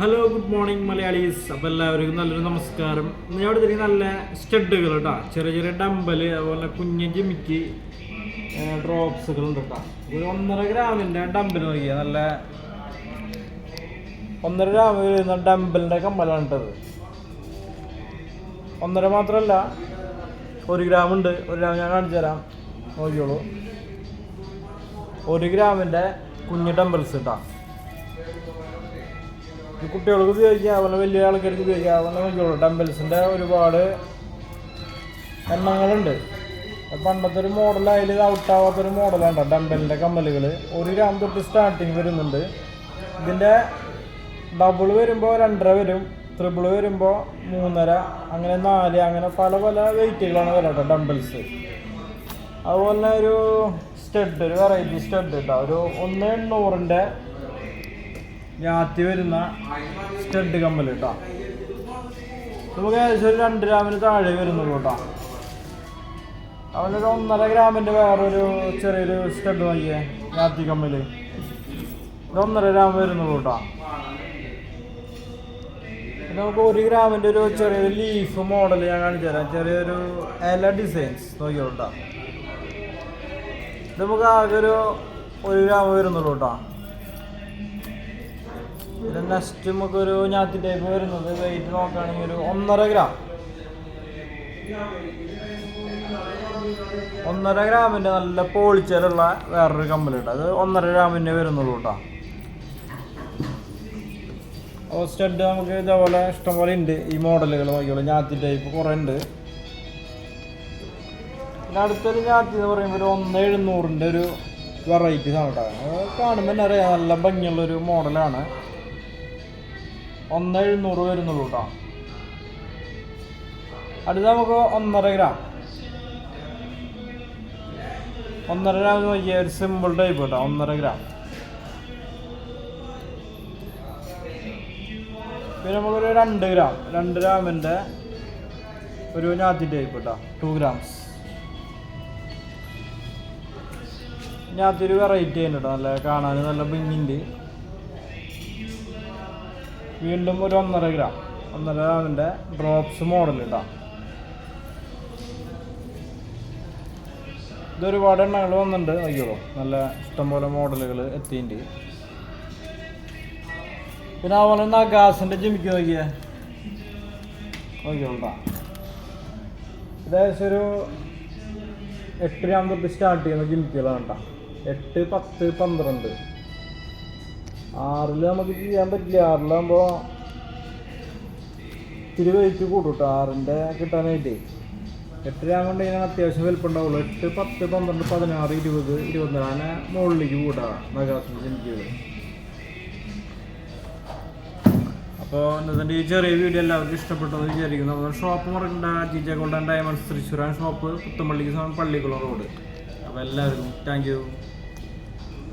Hello good morning Malayalees. അപ്പോൾ എല്ലാവർക്കും നല്ലൊരു നമസ്കാരം. ഞാൻ എടുത്തിരിക്കുന്ന നല്ല സ്റ്റഡുകൾ കേട്ടോ ചെറിയ ചെറിയ ഡമ്പൽ അതുപോലെ കുഞ്ഞ് ജിമിക്ക് ഡ്രോപ്സുകൾ ഉണ്ട് കേട്ടോ ഒരു ഒന്നര ഗ്രാമിന്റെ ഡമ്പൽ നോക്കിയാൽ നല്ല ഒന്നര ഗ്രാം വരുന്ന ഡമ്പലിന്റെ കമ്മലാണ് കേട്ടത് ഒന്നര മാത്രമല്ല ഒരു ഗ്രാം ഉണ്ട്. ഒരു ഗ്രാം ഞാൻ കാണിച്ചു തരാം. നോക്കിയോളൂ ഒരു ഗ്രാമിന്റെ കുഞ്ഞ് ഡമ്പൽസ് കേട്ടോ കുട്ടികൾക്ക് ഉപയോഗിക്കാം അതുപോലെ വലിയ ആൾക്കാർക്ക് ഉപയോഗിക്കാം. അതുപോലെ നോക്കിയോളൂ ഡംബിൾസിന്റെ ഒരുപാട് എണ്ണങ്ങളുണ്ട്. പണ്ടത്തെ ഒരു മോഡലായാലും ഇത് ഔട്ടാവാത്തൊരു മോഡലാണ് ഡംബലിന്റെ കമ്മലുകൾ ഒരു ഗ്രാം തൊട്ട് സ്റ്റാർട്ടിങ് വരുന്നുണ്ട്. ഇതിന്റെ ഡബിൾ വരുമ്പോൾ രണ്ടര വരും. ത്രിബിൾ വരുമ്പോൾ മൂന്നര. അങ്ങനെ നാല് അങ്ങനെ പല പല വെയിറ്റുകളാണ് വരാട്ടെ ഡംബിൾസ് അതുപോലെ ഒരു സ്റ്റഡ് ഒരു വെറൈറ്റി സ്റ്റഡ് കേട്ടോ ഒരു ഒന്ന് എണ്ണൂറിന്റെ ഞാത്തി വരുന്ന സ്റ്റഡ് കമ്മൽ കേട്ടോ നമുക്ക് ഏകദേശം ഒരു രണ്ട് ഗ്രാമിന് താഴെ വരുന്നുള്ളൂ കേട്ടോ അവനൊരു ഒന്നര ഗ്രാമിന്റെ വേറൊരു ചെറിയൊരു സ്റ്റഡ് നോക്കിയേ ഞാത്തി കമ്മൽ ഒന്നര ഗ്രാം വരുന്നുള്ളൂ കേട്ടോ നമുക്ക് ഒരു ഗ്രാമിന്റെ ഒരു ചെറിയൊരു ലീഫ് മോഡൽ ഞാൻ കാണിച്ചു തരാം. ചെറിയൊരു എല ഡിസൈൻസ് നോക്കിയോട്ടോ നമുക്ക് ആകെ ഒരു ഒരു ഗ്രാം വരുന്നുള്ളൂ കേട്ടോ പിന്നെ നെക്സ്റ്റ് നമുക്ക് ഒരു ഞാത്തി ടൈപ്പ് വരുന്നത് വെയിറ്റ് നോക്കുകയാണെങ്കിൽ ഒരു ഒന്നര ഗ്രാം ഒന്നര ഗ്രാമിന്റെ നല്ല പോളിച്ചലുള്ള വേറൊരു കമ്പലുണ്ട് അത് ഒന്നര ഗ്രാമിന്റെ വരുന്നുള്ളൂ കേട്ടോ. സ്റ്റഡ് നമുക്ക് ഇതേപോലെ ഇഷ്ടംപോലെ ഉണ്ട്. ഈ മോഡലുകൾ നോക്കിയോളൂ ഞാത്തി ടൈപ്പ് കുറേ ഉണ്ട്. പിന്നെ അടുത്തൊരു ഞാത്തി എന്ന് പറയുമ്പോൾ ഒരു ഒന്ന് എഴുന്നൂറിന്റെ ഒരു വെറൈറ്റി സാധനം കേട്ടോ. കാണുമ്പോൾ തന്നെ അറിയാം. നല്ല ഭംഗിയുള്ളൊരു മോഡലാണ് ഒന്ന് എഴുന്നൂറ് വരുന്നുള്ളൂ കേട്ടോ അടുത്ത നമുക്ക് ഒന്നര ഗ്രാം. ഒന്നര ഗ്രാം നോക്കിയാൽ ഒരു സിമ്പിൾ ടൈപ്പ് കേട്ടോ ഒന്നര ഗ്രാം. പിന്നെ നമുക്കൊരു രണ്ട് ഗ്രാം രണ്ട് ഗ്രാമിന്റെ ഒരു ഞാത്തി ടൈപ്പ് കേട്ടോ ടു ഗ്രാംസ് ഞാത്തി ഒരു വെറൈറ്റി ആയിട്ടോ നല്ല കാണാൻ നല്ല ഭംഗിയുണ്ട്. വീണ്ടും ഒരു ഒന്നര ഗ്രാം. ഒന്നര ഗ്രാമിന്റെ ഡ്രോപ്സ് മോഡൽ ഇടാം. ഇതൊരുപാട് എണ്ണകൾ വന്നിട്ടുണ്ട്. അയ്യോ നല്ല ഇഷ്ടംപോലെ മോഡലുകൾ എത്തിയിട്ടുണ്ട്. പിന്നെ അതുപോലെ തന്നെ ഗാസിന്റെ ജിമിക്ക് നോക്കിയേ. നോക്കിയോളൂ കേട്ടോ ഇത് ഏകദേശം ഒരു എട്ട് ഗ്രാം തൊട്ട് സ്റ്റാർട്ട് ചെയ്യുന്ന ജിമിക്കുകളാണ് കേട്ടോ എട്ട് പത്ത് പന്ത്രണ്ട്. ആറിൽ നമുക്ക് ചെയ്യാൻ പറ്റില്ല. ആറിലാകുമ്പോൾ ഇത്തിരി വെയിറ്റ് കൂടും കേട്ടോ ആറിന്റെ കിട്ടാനായിട്ട്. എട്ട് ഗ്രാം കൊണ്ട് കഴിഞ്ഞാൽ അത്യാവശ്യം വലിപ്പം ഉണ്ടാവുള്ളൂ എട്ട് പത്ത് പന്ത്രണ്ട് പതിനാറ് ഇരുപത് ഇരുപത്തിനാല് അങ്ങനെ മുകളിലേക്ക് കൂട്ടാം മെഗാസിന്റെ ജിമിക്കുകൾ അപ്പോൾ ഇന്നത്തെ ഈ ചെറിയ വീഡിയോ എല്ലാവർക്കും ഇഷ്ടപ്പെട്ടെന്ന് വിചാരിക്കുന്നു. നമ്മുടെ ഷോപ്പ് മറക്കണ്ട. ജിജ ഗോൾഡൻ ഡയമണ്ട്സ് തൃശ്ശൂരാൻ ഷോപ്പ് പുത്തമ്പള്ളിക്ക് സമയം പള്ളിക്കുളം റോഡ് അപ്പോൾ എല്ലാവർക്കും താങ്ക്